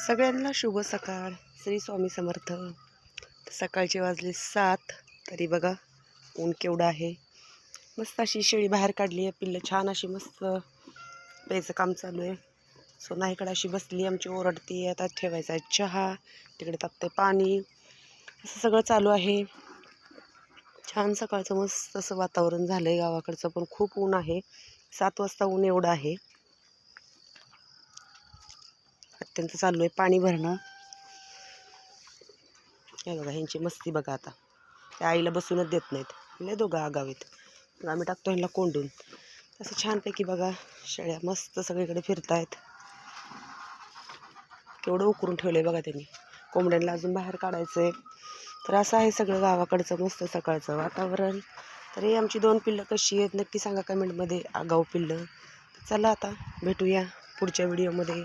सगळ्यांना शुभ सकाळ. श्री स्वामी समर्थ. सकाळचे वाजले सात. तरी बघा ऊन केवढं आहे. मस्त अशी शेळी बाहेर काढली आहे पिल्लं. छान अशी मस्त प्यायचं काम चालू आहे. सोना इकडे अशी बसली आमची ओरडती आता ठेवायचा आहे चहा. तिकडे तापते पाणी. असं सगळं चालू आहे. छान सकाळचं मस्त असं वातावरण झालं आहे गावाकडचं पण खूप ऊन आहे. सात वाजता ऊन एवढं आहे. अत्यंत चालू आहे पाणी भरणं. हे बघा ह्यांची मस्ती बघा आता. त्या आईला बसूनच देत नाहीत. लय दोघं आगावीत. मग आम्ही टाकतो ह्यांना कोंडून. असं छानपैकी बघा शेळ्या मस्त सगळीकडे फिरतायत. केवढं उकरून ठेवलं आहे बघा त्यांनी. कोंबड्यांना अजून बाहेर काढायचं आहे तर असं आहे सगळं गावाकडचं मस्त सकाळचं वातावरण. तरी आमची दोन पिल्लं कशी आहेत नक्की सांगा कमेंटमध्ये आगाऊ पिल्लं. चला आता भेटूया पुढच्या व्हिडिओमध्ये